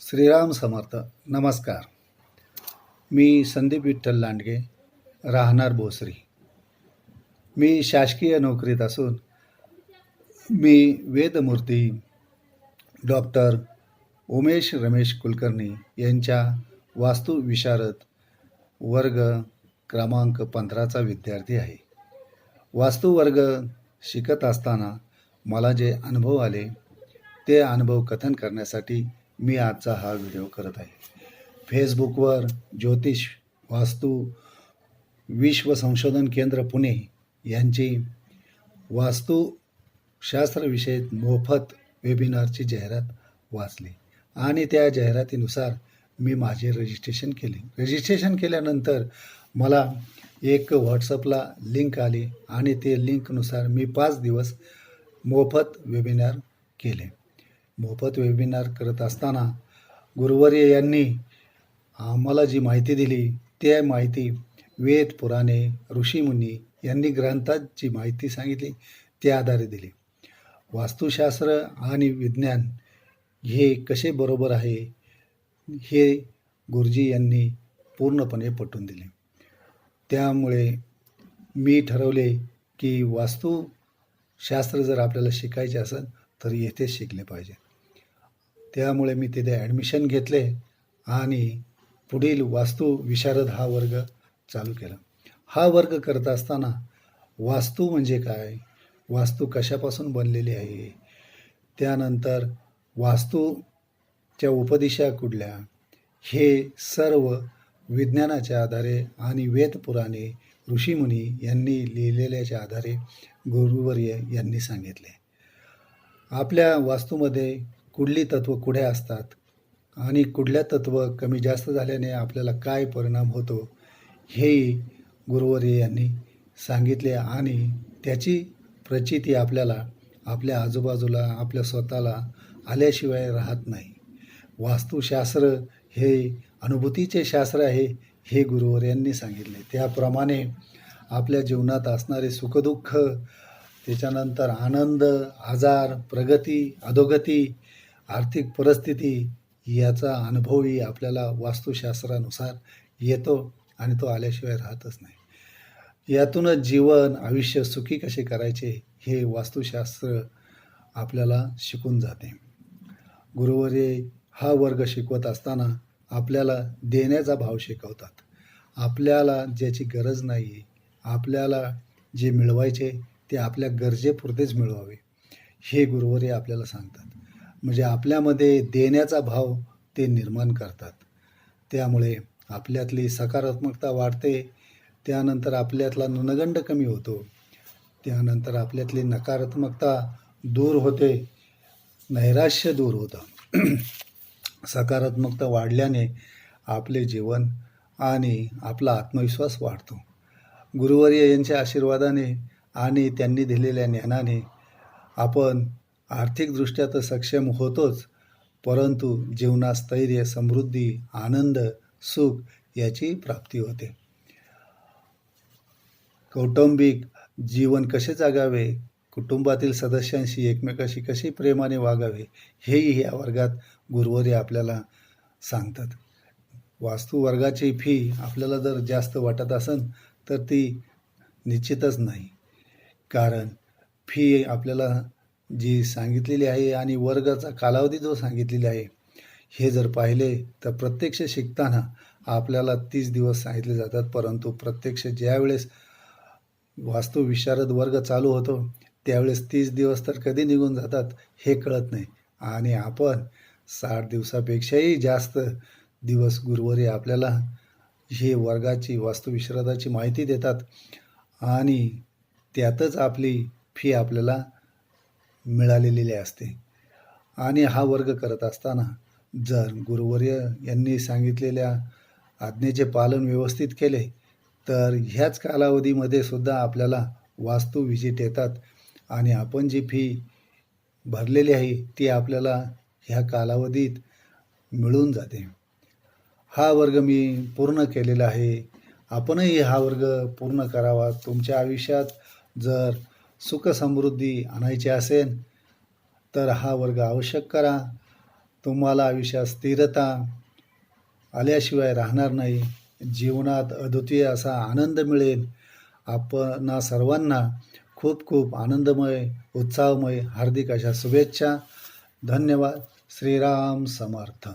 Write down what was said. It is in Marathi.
श्रीराम समर्थ नमस्कार. मी संदीप विठ्ठल लांडगे राहणार भोसरी मी शासकीय नोकरीत असून मी वेदमूर्ती डॉक्टर उमेश रमेश कुलकर्णी यांच्या वास्तुविशारद वर्ग क्रमांक पंधराचा विद्यार्थी आहे. वास्तुवर्ग शिकत असताना मला जे अनुभव आले ते अनुभव कथन करण्यासाठी मी आजचा हा व्हिडिओ करत आहे. फेसबुकवर ज्योतिष वास्तू विश्व संशोधन केंद्र पुणे यांची वास्तुशास्त्रविषयक मोफत वेबिनारची जाहिरात वाचली. आणि त्या जाहिरातीनुसार मी माझे रजिस्ट्रेशन केले. रजिस्ट्रेशन केल्यानंतर मला एक व्हॉट्सअपला लिंक आली आणि ते लिंकनुसार मी पाच दिवस मोफत वेबिनार केले. मोफत वेबिनार करत असताना गुरुवर्य यांनी आम्हाला जी माहिती दिली त्या माहिती वेद पुराणे ऋषीमुनी यांनी ग्रंथात जी माहिती सांगितली त्या आधारे दिली. वास्तुशास्त्र आणि विज्ञान हे कसे बरोबर आहे हे गुरुजी यांनी पूर्णपणे पटवून दिले. त्यामुळे मी ठरवले की वास्तुशास्त्र जर आपल्याला शिकायचे असेल तर येथेच शिकले पाहिजे. त्यामुळे मी तिथे ॲडमिशन घेतले आणि पुढील वास्तू विशारद हा वर्ग चालू केला. हा वर्ग करत असताना वास्तू म्हणजे काय? वास्तू कशापासून बनलेली आहे? त्यानंतर वास्तूच्या उपदिशा कुठल्या? हे सर्व विज्ञानाच्या आधारे आणि वेदपुराणे ऋषीमुनी यांनी लिहिलेल्याच्या आधारे गुरुवर्य यांनी सांगितले. आपल्या वास्तूमध्ये कुठली तत्व कुठे असतात आणि कुठल्या तत्व कमी जास्त झाल्याने आपल्याला काय परिणाम होतो हेही गुरुवर्य यांनी सांगितले आणि त्याची प्रचिती आपल्याला आपल्या आजूबाजूला आपल्या स्वतःला आल्याशिवाय राहत नाही. वास्तुशास्त्र हे अनुभूतीचे शास्त्र आहे हे गुरुवर यांनी सांगितले. त्याप्रमाणे आपल्या जीवनात असणारे सुखदुःख त्याच्यानंतर आनंद आजार प्रगती अधोगती आर्थिक परिस्थिती याचा अनुभवही आपल्याला वास्तुशास्त्रानुसार येतो आणि तो आल्याशिवाय राहतच नाही. यातूनच जीवन आयुष्य सुखी कसे करायचे हे वास्तुशास्त्र आपल्याला शिकून जाते. गुरुवर्य हा वर्ग शिकवत असताना आपल्याला देण्याचा भाव शिकवतात. आपल्याला ज्याची गरज नाही आपल्याला जे मिळवायचे ते आपल्या गरजेपुरतेच मिळवावे हे गुरुवर्य आपल्याला सांगतात. म्हणजे आपल्यामध्ये देण्याचा भाव ते निर्माण करतात. त्यामुळे आपल्यातली सकारात्मकता वाढते त्यानंतर आपल्यातला नुनगंड कमी होतो त्यानंतर आपल्यातली नकारात्मकता दूर होते नैराश्य दूर होतं. सकारात्मकता वाढल्याने आपले जीवन आणि आपला आत्मविश्वास वाढतो. गुरुवर्य यांच्या आशीर्वादाने आणि त्यांनी दिलेल्या ज्ञानाने आपण आर्थिकदृष्ट्या तर सक्षम होतोच परंतु जीवनात स्थैर्य समृद्धी आनंद सुख याची प्राप्ती होते. कौटुंबिक जीवन कसे जगावे? कुटुंबातील सदस्यांशी एकमेकाशी कशी प्रेमाने वागावे? हेही या वर्गात गुरुवारी आपल्याला सांगतात. वास्तू वर्गाची फी आपल्याला जर जास्त वाटत असेल तर ती निश्चितच नाही. कारण फी आपल्याला जी सांगितलेली आहे आणि वर्गाचा कालावधी जो सांगितलेला आहे हे जर पाहिले तर प्रत्यक्ष शिकताना आपल्याला तीस दिवस सांगितले जातात. परंतु प्रत्यक्ष ज्यावेळेस वास्तुविशारद वर्ग चालू होतो त्यावेळेस तीस दिवस तर कधी निघून जातात हे कळत नाही. आणि आपण साठ दिवसापेक्षाही जास्त दिवस गुरुवारी आपल्याला हे वर्गाची वास्तुविशारदाची माहिती देतात आणि त्यातच आपली फी आपल्याला मिळालेली असते. आणि हा वर्ग करत असताना जर गुरुवर्य यांनी सांगितलेल्या आज्ञेचे पालन व्यवस्थित केले तर ह्याच कालावधीमध्ये सुद्धा आपल्याला वास्तू विजिट येतात आणि आपण जी फी भरलेली आहे ती आपल्याला ह्या कालावधीत मिळून जाते. हा वर्ग मी पूर्ण केलेला आहे. आपणही हा वर्ग पूर्ण करावा. तुमच्या आयुष्यात जर सुख समृद्धी आणायची असेल तर हा वर्ग आवश्यक करा. तुम्हाला आयुष्यात स्थिरता आल्याशिवाय राहणार नाही. जीवनात अद्वितीय असा आनंद मिळेल. आपणा सर्वांना खूप खूप आनंदमय उत्साहमय हार्दिक अशा शुभेच्छा. धन्यवाद. श्रीराम समर्थ.